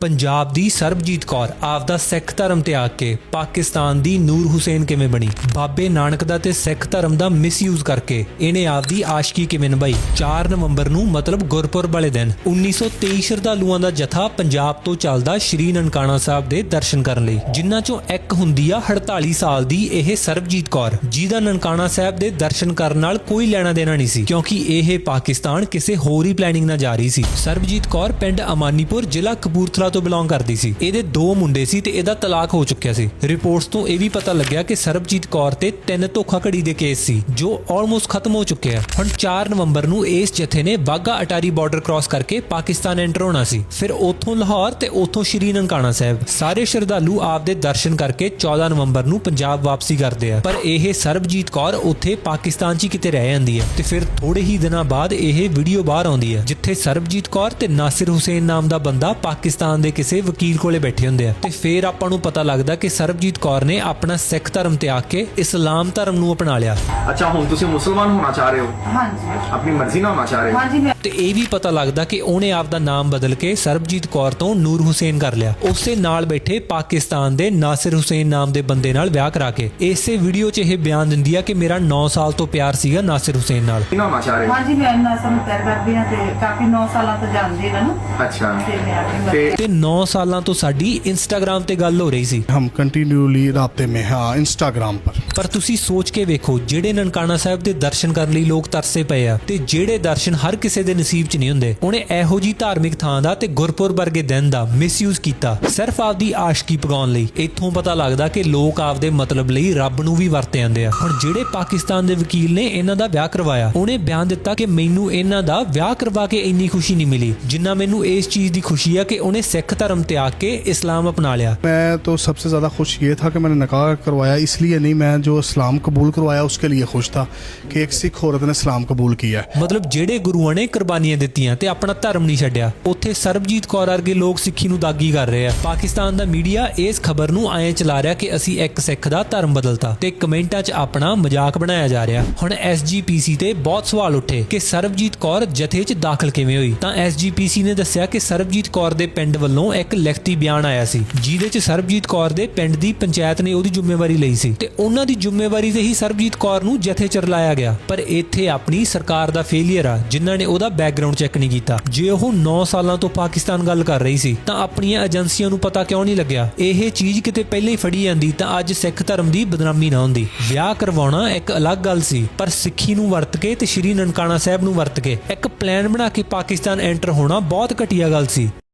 ਪੰਜਾਬ ਦੀ ਸਰਬਜੀਤ ਕੌਰ ਆਪਦਾ ਸਿੱਖ ਧਰਮ ਤਿਆਗ ਕੇ ਪਾਕਿਸਤਾਨ ਦੀ ਨੂਰ ਹੁਸੈਨ ਕਿਵੇਂ ਬਣੀ? ਬਾਬੇ ਨਾਨਕ ਦਾ ਤੇ ਸਿੱਖ ਧਰਮ ਦਾ ਮਿਸਯੂਜ਼ ਕਰਕੇ ਇਹਨੇ ਆਪਦੀ ਆਸ਼ਕੀ ਕਿਵੇਂ ਨਿਭਾਈ? 4 ਨਵੰਬਰ ਨੂੰ ਮਤਲਬ ਗੁਰਪੁਰਬ ਵਾਲੇ ਦਿਨ 1923 ਸ਼ਰਧਾਲੂਆਂ ਦਾ ਜਥਾ ਪੰਜਾਬ ਤੋਂ ਚੱਲਦਾ ਸ਼੍ਰੀ ਨਨਕਾਣਾ ਸਾਹਿਬ ਦੇ ਦਰਸ਼ਨ ਕਰਨ ਲਈ, ਜਿਨ੍ਹਾਂ ਚੋਂ ਇੱਕ ਹੁੰਦੀ ਆ 48 ਸਾਲ ਦੀ ਇਹ ਸਰਬਜੀਤ ਕੌਰ, ਜਿਹਦਾ ਨਨਕਾਣਾ ਸਾਹਿਬ ਦੇ ਦਰਸ਼ਨ ਕਰਨ ਨਾਲ ਕੋਈ ਲੈਣਾ ਦੇਣਾ ਨਹੀਂ ਸੀ, ਕਿਉਂਕਿ ਇਹ ਪਾਕਿਸਤਾਨ ਕਿਸੇ ਹੋਰ ਹੀ ਪਲੈਨਿੰਗ ਨਾਲ ਜਾ ਰਹੀ ਸੀ। ਸਰਬਜੀਤ ਕੌਰ ਪਿੰਡ ਅਮਾਨੀਪੁਰ ਜ਼ਿਲ੍ਹਾ ਕਪੂਰਥਲਾ ਤੋਂ ਬਿਲੋਂਗ ਕਰਦੀ ਸੀ। ਇਹਦੇ ਦੋ ਮੁੰਡੇ ਸੀ ਤੇ ਇਹਦਾ ਤਲਾਕ ਹੋ ਚੁੱਕਿਆ ਸੀ। ਰਿਪੋਰਟਸ ਤੋਂ ਇਹ ਵੀ ਪਤਾ ਲੱਗਿਆ ਕਿ ਸਰਬਜੀਤ ਕੌਰ ਤੇ ਤਿੰਨ ਧੋਖਾਧੜੀ ਦੇ ਕੇਸ ਸੀ, ਜੋ ਆਲਮੋਸਟ ਖਤਮ ਹੋ ਚੁੱਕੇ ਆ। ਹੁਣ 4 ਨਵੰਬਰ ਨੂੰ ਇਸ ਜਥੇ ਨੇ ਬਾਗਾ ਅਟਾਰੀ ਬਾਰਡਰ ਕ੍ਰਾਸ ਕਰਕੇ ਪਾਕਿਸਤਾਨ ਐਂਟਰ ਹੋਣਾ ਸੀ। ਫਿਰ ਉੱਥੋਂ ਲਾਹੌਰ ਤੇ ਉੱਥੋਂ ਸ਼੍ਰੀ ਨਨਕਾਣਾ ਸਾਹਿਬ। ਸਾਰੇ ਸ਼ਰਧਾਲੂ ਆਪਦੇ ਦਰਸ਼ਨ ਕਰਕੇ 14 ਨਵੰਬਰ ਨੂੰ ਪੰਜਾਬ ਵਾਪਸੀ ਕਰਦੇ ਆ। ਪਰ ਇਹ ਸਰਬਜੀਤ ਕੌਰ ਉੱਥੇ ਪਾਕਿਸਤਾਨ 'ਚ ਹੀ ਕਿਤੇ ਰਹਿ ਜਾਂਦੀ ਹੈ ਤੇ ਫਿਰ ਥੋੜੇ ਹੀ ਦਿਨਾਂ ਬਾਅਦ ਇਹ ਵੀਡੀਓ ਬਾਹਰ ਆਉਂਦੀ ਹੈ ਜਿੱਥੇ ਸਰਬਜੀਤ ਕੌਰ ਤੇ ਨਾਸਿਰ ਹੁਸੈਨ ਨਾਮ ਦਾ ਬੰਦਾ ਪਾਕਿਸਤਾਨ ਦੇ ਕਿਸੇ ਵਕੀਲ ਕੋਲੇ ਬੈਠੇ ਹੁੰਦੇ ਆ। ਤੇ ਫਿਰ ਆਪਾਂ ਨੂੰ ਪਤਾ ਲੱਗਦਾ ਕਿ ਸਰਬਜੀਤ ਕੌਰ ਨੇ ਆਪਣਾ ਸਿੱਖ ਧਰਮ ਤਿਆਗ ਕੇ ਇਸਲਾਮ ਧਰਮ ਨੂੰ ਅਪਣਾ ਲਿਆ। ਅੱਛਾ ਹੁਣ ਤੁਸੀਂ ਮੁਸਲਮਾਨ ਹੋਣਾ ਚਾਹ ਰਹੇ ਹੋ? ਹਾਂਜੀ। ਆਪਣੀ ਮਰਜ਼ੀ ਨਾਲ ਹੋਣਾ ਚਾਹ ਰਹੇ ਹੋ? ਹਾਂਜੀ ਮੈਂ ਤੇ ਇਹ ਵੀ ਪਤਾ ਲੱਗਦਾ ਕਿ ਉਹਨੇ ਆਪਦਾ ਨਾਮ ਬਦਲ ਕੇ ਸਰਬਜੀਤ ਕੌਰ ਤੋਂ ਨੂਰ ਹੁਸੈਨ ਕਰ ਲਿਆ। ਉਸੇ ਨਾਲ ਬੈਠੇ ਪਾਕਿਸਤਾਨ ਦੇ ਨਾਸਿਰ ਹੁਸੈਨ ਨਾਮ ਦੇ ਬੰਦੇ ਨਾਲ ਵਿਆਹ ਕਰਾ ਕੇ। ਇਸੇ ਵੀਡੀਓ 'ਚ ਇਹ ਬਿਆਨ ਦਿੰਦੀ ਆ ਕਿ ਮੇਰਾ 9 ਸਾਲ ਤੋਂ ਪਿਆਰ ਸੀਗਾ ਨਾਸਿਰ ਹੁਸੈਨ ਨਾਲ। ਕੀ ਹੋਣਾ ਚਾਹ ਰਹੇ ਹੋ? ਹਾਂਜੀ ਮੈਂ ਨਾ ਸਮਝ ਪਿਆਰ ਕਰਦੀ ਹਾਂ ਤੇ ਕਾਫੀ 9 ਸਾਲਾਂ ਤੋਂ ਜਾਣਦੀ ਇਹਨਾਂ ਨੂੰ। ਅੱਛਾ। ਤੇ ਮੈਂ ਆਪਣੀ ਮਰਜ਼ੀ ਤੇ ਤੇ 9 ਸਾਲਾਂ ਤੋਂ ਸਾਡੀ ਇੰਸਟਾਗ੍ਰam ਤੇ ਗੱਲ ਹੋ ਰਹੀ ਸੀ हम कंटिन्यूली रबते में हाँ इंस्टाग्राम पर ਪਰ ਤੁਸੀਂ ਸੋਚ ਕੇ ਵੇਖੋ ਜਿਹੜੇ ਨਨਕਾਣਾ ਸਾਹਿਬ ਦੇ ਦਰਸ਼ਨ ਕਰਨ ਲਈ ਲੋਕ ਤਰਸੇ ਪਏ ਆ ਤੇ ਜਿਹੜੇ ਦਰਸ਼ਨ ਹਰ ਕਿਸੇ ਦੇ ਨਸੀਬ 'ਚ ਨਹੀਂ ਹੁੰਦੇ ਉਹਨੇ ਇਹੋ ਜੀ ਧਾਰਮਿਕ ਥਾਂ ਦਾ ਤੇ ਗੁਰਪੁਰ ਵਰਗੇ ਦਿਨ ਦਾ ਮਿਸਯੂਜ਼ ਕੀਤਾ ਸਿਰਫ ਆਪਦੀ ਆਸ਼ਕੀ ਪਗਾਉਣ ਲਈ ਇੱਥੋਂ ਪਤਾ ਲੱਗਦਾ ਕਿ ਲੋਕ ਆਪਦੇ ਮਤਲਬ ਲਈ ਰੱਬ ਨੂੰ ਵੀ ਵਰਤੇ ਜਾਂਦੇ ਆ ਹੁਣ ਜਿਹੜੇ ਪਾਕਿਸਤਾਨ ਦੇ ਵਕੀਲ ਨੇ ਇਹਨਾਂ ਦਾ ਵਿਆਹ ਕਰਵਾਇਆ ਉਹਨੇ ਬਿਆਨ ਦਿੱਤਾ ਕਿ ਮੈਨੂੰ ਇਹਨਾਂ ਦਾ ਵਿਆਹ ਕਰਵਾ ਕੇ ਇੰਨੀ ਖੁਸ਼ੀ ਨਹੀਂ ਮਿਲੀ ਜਿੰਨਾ ਮੈਨੂੰ ਇਸ ਚੀਜ਼ ਦੀ ਖੁਸ਼ੀ ਆ ਕਿ ਉਹਨੇ ਸਿੱਖ ਧਰਮ ਤਿਆਗ ਕੇ ਇਸਲਾਮ ਅਪਣਾ ਲਿਆ मैं तो सबसे ज़्यादा खुश ये था कि मैंने नकाह करवाया इसलिए नहीं मैं जो इस्लाम कबूल करवाया उसके लिए खुश था कि एक सिख औरत ने इस्लाम कबूल किया है ਮਤਲਬ ਜਿਹੜੇ ਗੁਰੂਆਂ ਨੇ ਕੁਰਬਾਨੀਆਂ ਦਿੱਤੀਆਂ ਤੇ ਆਪਣਾ ਧਰਮ ਨਹੀਂ ਛੱਡਿਆ ਉੱਥੇ ਸਰਬਜੀਤ ਕੌਰ ਵਰਗੇ ਲੋਕ ਸਿੱਖੀ ਨੂੰ ਦਾਗੀ ਕਰ ਰਹੇ ਆ ਪਾਕਿਸਤਾਨ ਦਾ ਮੀਡੀਆ ਇਸ ਖਬਰ ਨੂੰ ਐਂ ਚਲਾ ਰਿਹਾ ਕਿ ਅਸੀਂ ਇੱਕ ਸਿੱਖ ਦਾ ਧਰਮ ਬਦਲਤਾ ਤੇ ਕਮੈਂਟਾਂ 'ਚ ਆਪਣਾ ਮਜ਼ਾਕ ਬਣਾਇਆ ਜਾ ਰਿਹਾ ਹੁਣ ਐਸਜੀਪੀਸੀ ਤੇ ਬਹੁਤ ਸਵਾਲ ਉੱਠੇ ਕਿ ਸਰਬਜੀਤ ਕੌਰ ਜਥੇ 'ਚ ਦਾਖਲ ਕਿਵੇਂ ਹੋਈ ਤਾਂ ਐਸਜੀਪੀਸੀ ਨੇ ਦੱਸਿਆ ਕਿ ਸਰਬਜੀਤ ਕੌਰ ਦੇ ਪਿੰਡ ਵੱਲੋਂ ਇੱਕ ਲਿਖਤੀ ਬਿਆਨ ਆਇਆ ਸੀ, ਜਿਹਦੇ 'ਚ ਸਰਬਜੀਤ ਕੌਰ ਦੇ ਪਿੰਡ ਦੀ ਪੰਚਾਇਤ ਨੇ ਉਹਦੀ ਜ਼ਿੰਮੇਵਾਰੀ ਲਈ ਸੀ। ਤੇ ਉਹਨਾਂ ਦੀ ਜ਼ਿੰਮੇਵਾਰੀ ਤੇ ਹੀ ਸਰਬਜੀਤ ਕੌਰ ਨੂੰ ਜਥੇ 'ਚ ਰਲਾਇਆ ਗਿਆ। ਪਰ ਇੱਥੇ ਆਪਣੀ ਸਰਕਾਰ ਦਾ ਫੇਲਿਅਰ ਆ, ਜਿਨ੍ਹਾਂ ਨੇ ਉਹਦਾ ਬੈਕਗ੍ਰਾਉਂਡ ਚੈੱਕ ਨਹੀਂ ਕੀਤਾ। ਜੇ ਉਹ 9 ਸਾਲਾਂ ਤੋਂ ਪਾਕਿਸਤਾਨ ਗੱਲ ਕਰ ਰਹੀ ਸੀ, ਤਾਂ ਆਪਣੀਆਂ ਏਜੰਸੀਆਂ ਨੂੰ ਪਤਾ ਕਿਉਂ ਨਹੀਂ ਲੱਗਿਆ? ਇਹ ਚੀਜ਼ ਕਿਤੇ ਪਹਿਲਾਂ ਹੀ ਫੜੀ ਜਾਂਦੀ, ਤਾਂ ਅੱਜ ਸਿੱਖ ਧਰਮ ਦੀ ਬਦਨਾਮੀ ਨਾ ਹੁੰਦੀ। ਵਿਆਹ ਕਰਵਾਉਣਾ ਇੱਕ ਅਲੱਗ ਗੱਲ ਸੀ, ਪਰ ਸਿੱਖੀ ਨੂੰ ਵਰਤ ਕੇ ਤੇ ਸ਼੍ਰੀ ਨਨਕਾਣਾ ਸਾਹਿਬ ਨੂੰ ਵਰਤ ਕੇ ਇੱਕ ਪਲਾਨ ਬਣਾ ਕੇ ਪਾਕਿਸਤਾਨ ਐਂਟਰ ਹੋਣਾ ਬਹੁਤ ਘਟੀਆ ਗੱਲ ਸੀ।